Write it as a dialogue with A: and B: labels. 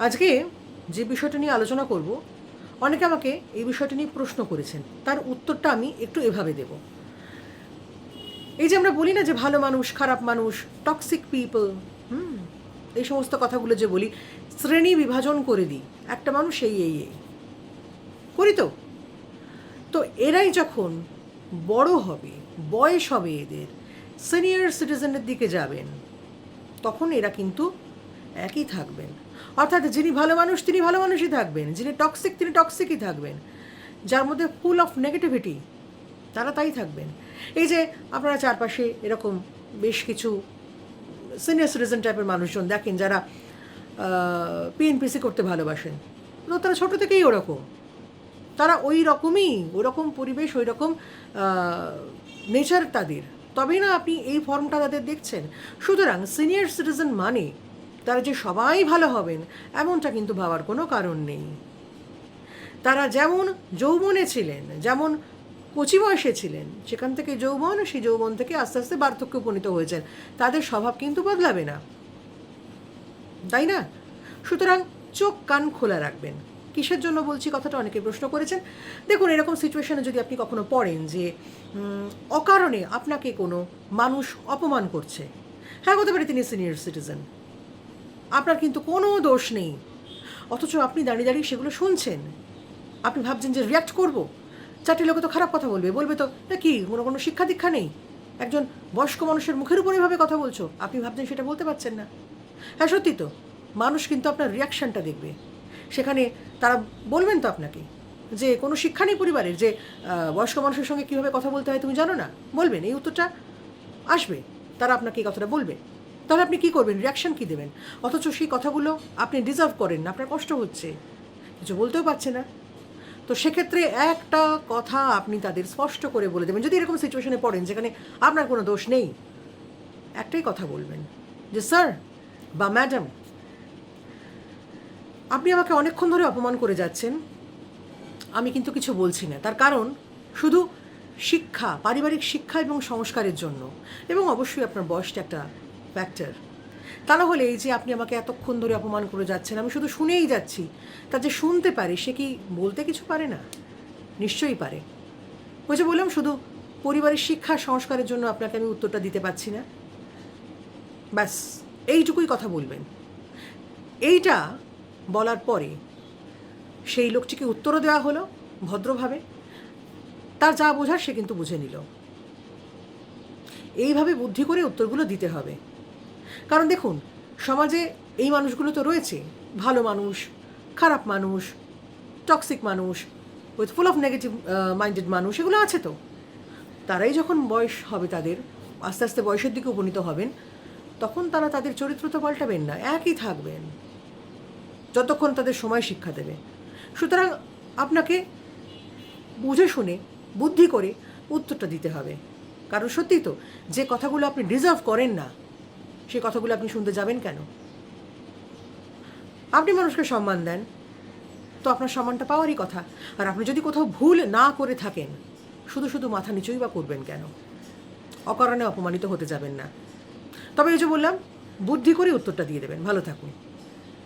A: আজকে যে বিষয়টা নিয়ে আলোচনা করব, অনেকে আমাকে এই বিষয়টা নিয়ে প্রশ্ন করেছেন। তার উত্তরটা আমি একটু এভাবে দেব। এই যে আমরা বলি না যে ভালো মানুষ, খারাপ মানুষ টক্সিক পিপল হুম, এই সমস্ত কথাগুলো যে বলি, শ্রেণি বিভাজন করে দিই। একটা মানুষ এই এই এই। করি তো। তো এরাই যখন বড় হবে, বয়স হবে এদের সিনিয়র সিটিজেনের দিকে যাবেন, তখন এরা কিন্তু একই থাকবেন। অর্থাৎ যিনি ভালো মানুষ, তিনি ভালো মানুষই থাকবেন। যিনি টক্সিক তিনি টক্সিকই থাকবেন। যার মধ্যে ফুল অফ নেগেটিভিটি তারা তাই থাকবেন। এই যে আপনারা চারপাশে এরকম বেশ কিছু সিনিয়র সিটিজেন টাইপের মানুষজন দেখেন যারা পিএনপিসি করতে ভালোবাসেন। তো তারা ছোটো থেকেই ওরকম। তারা ওই রকমই ওই রকম পরিবেশ, ওই রকম নেচার তাদের। তবেই না আপনি এই ফর্মটা তাদের দেখছেন। সুতরাং সিনিয়র সিটিজেন মানে তারা যে সবাই ভালো হবেন, এমনটা কিন্তু ভাবার কোনো কারণ নেই। তারা যেমন যৌবনে ছিলেন, যেমন কচি বয়সে ছিলেন, সেখান থেকে যৌবন, সেই যৌবন থেকে আস্তে আস্তে বার্ধক্যে উপনীত হয়েছেন, তাদের স্বভাব কিন্তু বদলাবে না। তাই না? সুতরাং চোখ কান খোলা রাখবেন। কিসের জন্য বলছি কথাটা? অনেকে প্রশ্ন করেছেন। দেখুন, এরকম সিচুয়েশনে যদি আপনি কখনো পড়েন যে অকারণে আপনাকে কোনো মানুষ অপমান করছে হ্যাঁ হতে পারে তিনি সিনিয়র সিটিজেন আপনার কিন্তু কোনো দোষ নেই। অথচ আপনি দাঁড়িয়ে দাঁড়িয়ে সেগুলো শুনছেন। আপনি ভাবছেন যে রিয়াক্ট করব। চারটি লোকে তো খারাপ কথা বলবে। বলবে তো, "এ কি, কোনো কোনো শিক্ষা দীক্ষা নেই? একজন বয়স্ক মানুষের মুখের উপর এভাবে কথা বলছো? আপনি ভাবছেন সেটা বলতে পারছেন না? হ্যাঁ সত্যি তো। মানুষ কিন্তু আপনার রিয়াকশানটা দেখবে। সেখানে তারা বলবেন তো আপনাকে যে, কোনো শিক্ষা নেই পরিবারের যে বয়স্ক মানুষের সঙ্গে কীভাবে কথা বলতে হয় তুমি জানো না? বলবেন। এই উত্তরটা আসবে। তারা আপনাকে এই কথাটা বলবে। তাহলে আপনি কী করবেন? রিয়াকশান কী দেবেন? অথচ সেই কথাগুলো আপনি ডিজার্ভ করেন না, আপনার কষ্ট হচ্ছে। কিছু বলতেও পারছে না। তো সেক্ষেত্রে একটা কথা আপনি তাদের স্পষ্ট করে বলে দেবেন। যদি এরকম সিচুয়েশনে পড়েন যেখানে আপনার কোনো দোষ নেই, একটাই কথা বলবেন যে স্যার বা ম্যাডাম আপনি আমাকে অনেকক্ষণ ধরে অপমান করে যাচ্ছেন। আমি কিন্তু কিছু বলছি না। তার কারণ শুধু শিক্ষা, পারিবারিক শিক্ষা এবং সংস্কারের জন্য। এবং অবশ্যই আপনার বয়সটা একটা ফ্যাক্টর তা না হলে এই যে আপনি আমাকে এতক্ষণ ধরে অপমান করে যাচ্ছেন, আমি শুধু শুনেই যাচ্ছি। তা যে শুনতে পারে, সে কি বলতে কিছু পারে না? নিশ্চয়ই পারে। ওই যে বললাম, শুধু পরিবারের শিক্ষা সংস্কারের জন্য আপনাকে আমি উত্তরটা দিতে পারছি না। ব্যাস, এইটুকুই কথা বলবেন। এইটা বলার পরে সেই লোকটিকে উত্তরও দেওয়া হলো, ভদ্রভাবে। তার যা বোঝার সে কিন্তু বুঝে নিল। এইভাবে বুদ্ধি করে উত্তরগুলো দিতে হবে। কারণ দেখুন, সমাজে এই মানুষগুলো তো রয়েছে। ভালো মানুষ, খারাপ মানুষ টক্সিক মানুষ with full of negative minded মানুষ, এগুলো আছে তো। তারাই যখন বয়স হবে তাদের, আস্তে আস্তে বয়সের দিকে উপনীত হবেন, তখন তারা তাদের চরিত্র তো পাল্টাবেন না, একই থাকবেন। যতক্ষণ তাদের সময় শিক্ষা দেবে। সুতরাং আপনাকে বুঝে শুনে, বুদ্ধি করে উত্তরটা দিতে হবে। কারণ সত্যি তো, যে কথাগুলো আপনি ডিজার্ভ করেন না সেই কথাগুলো আপনি শুনতে যাবেন কেন? আপনি মানুষকে সম্মান দেন, তো আপনার সম্মানটা পাওয়ারই কথা। আর আপনি যদি কোথাও ভুল না করে থাকেন, শুধু শুধু মাথা নিচুই বা করবেন কেন? অকারণে অপমানিত হতে যাবেন না। তবে এই যে বললাম, বুদ্ধি করে উত্তরটা দিয়ে দেবেন। ভালো থাকুন।